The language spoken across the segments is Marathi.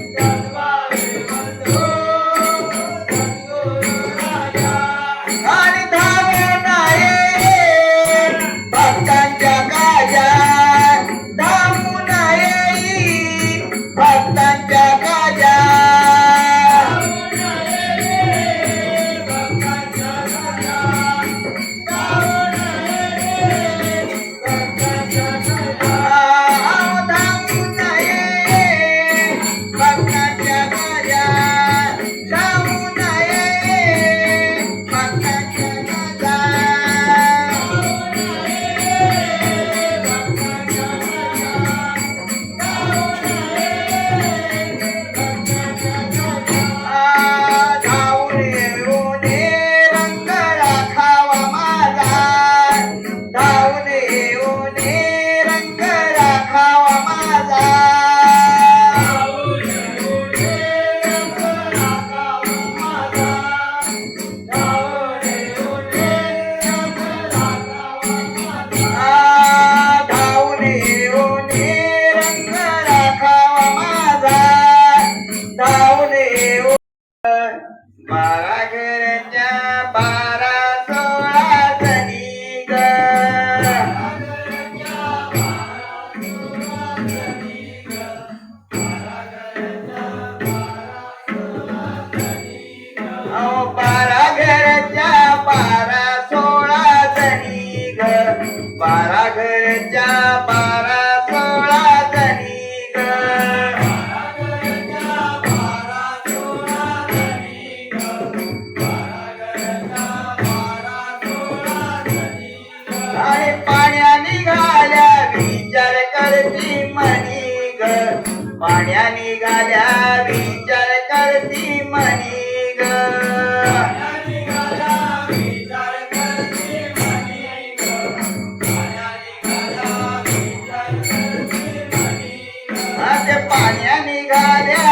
Thank you. Maravilha. पाण्या निघाल्या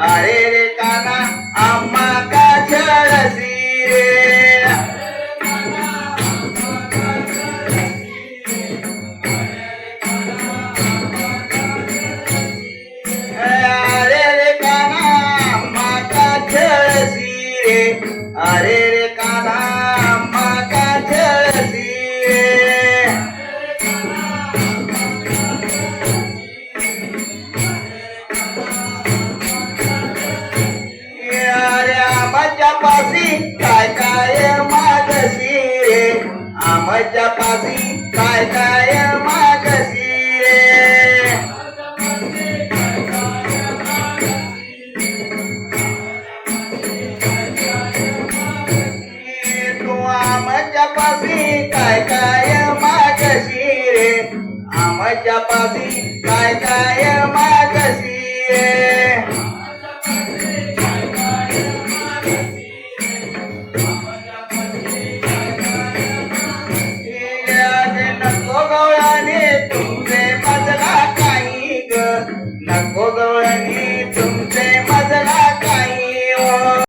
Aê! माझ्या पाशी काय काय मागसी रे? तू आमच्या पाशी काय काय मागशी रे? आमच्या पाशी काय काय